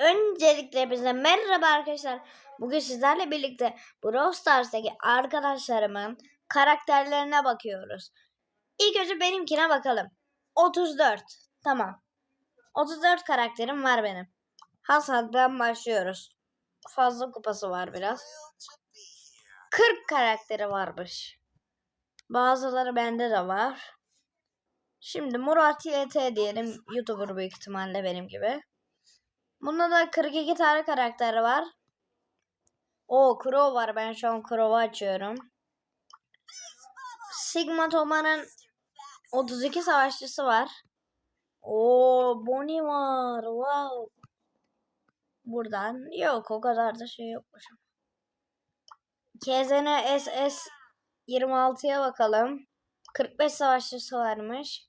Öncelikle bize merhaba arkadaşlar. Bugün sizlerle birlikte Brawl Stars'taki arkadaşlarımın karakterlerine bakıyoruz. İlk önce benimkine bakalım. 34. Tamam. 34 karakterim var benim. Hasan'dan başlıyoruz. Fazla kupası var biraz. 40 karakteri varmış. Bazıları bende de var. Şimdi Murat YT diyelim. YouTuber büyük ihtimalle benim gibi. Bunda da 42 tane karakter var. O Crow var. Ben şu an Crow'u açıyorum. Sigma Toma'nın 32 savaşçısı var. O Bonnie var. Wow. Buradan yok o kadar da şey yokmuş. KZN SS 26'ya bakalım. 45 savaşçısı varmış.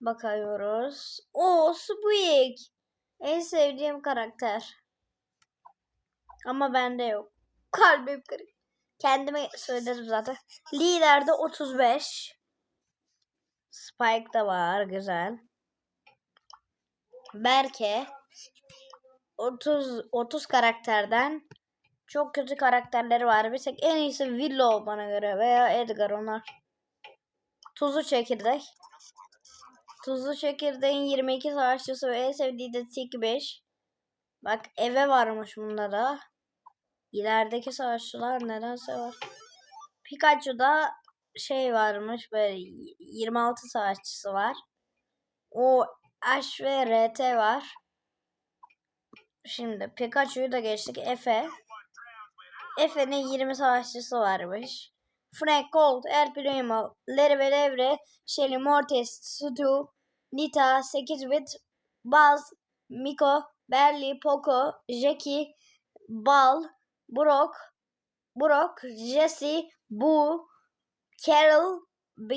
Bakıyoruz. O Squeak. En sevdiğim karakter. Ama bende yok. Kalbim kırık. Kendime söyledim zaten. Liderde 35. Spike da var. Güzel. Berke 30 30 karakterden çok kötü karakterleri var. Bir tek en iyisi Willow bana göre veya Edgar onlar. Tuzlu çekirdek. Tuzlu çekirdeğin 22 savaşçısı ve en sevdiği de Tik 5. Bak eve varmış bunda da. İlerideki savaşçılar nedense var. Pikachu'da şey varmış böyle 26 savaşçısı var. O Ash ve RT var. Şimdi Pikachu'yu da geçtik. Efe. Efe'nin 20 savaşçısı varmış. Frank Colt, El Primo, Larry ve Levre, Shelly Mortis, Stu, Nita, 8-bit, Buzz, Miko, Berly, Poco, Jackie, Bal, Brock, Brock, Jesse, Boo, Carol, B.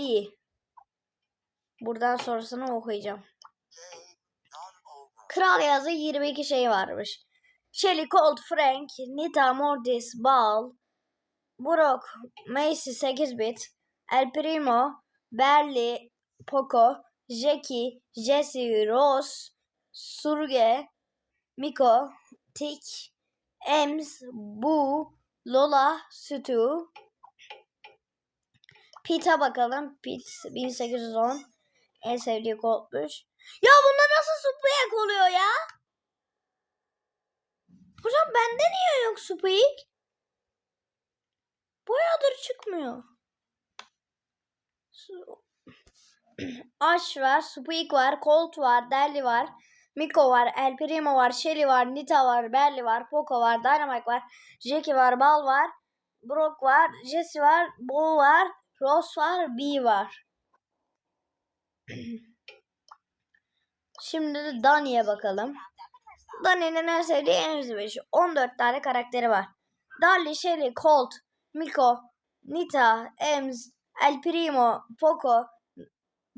Buradan sonrasını okuyacağım. Kral yazı 22 şey varmış. Shelly, Colt, Frank, Nita, Mortis, Bal, Brock, Macy 8-bit, El Primo, Berly, Poco, Jackie, Jesse, Ross, Surge, Miko, Tik, Ems, Bu, Lola, Stu. Pete'a bakalım. Pete 1810. En sevdiği kodmuş. Ya bunda nasıl Squeak oluyor ya? Hocam bende niye yok Squeak? Bayağıdır çıkmıyor. Ash var, Squeak var, Colt var, Deli var, Miko var, El Primo var, Shelly var, Nita var, Berly var, Poco var, Dynamite var, Jackie var, Bal var, Brock var, Jesse var, Bo var, Ross var, B var. Şimdi de Dani'ye bakalım. Dani'nin en sevdiği en 5. 14 tane karakteri var. Dolly, Shelly, Colt, Miko, Nita, Ems, El Primo, Poco,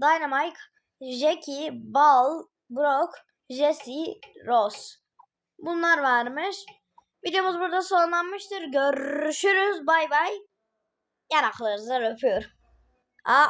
Dynamite, Jackie, Bal, Brock, Jesse, Ross. Bunlar varmış. Videomuz burada sonlanmıştır. Görüşürüz. Bay bay. Yanaklarınızdan öpüyorum. Aa,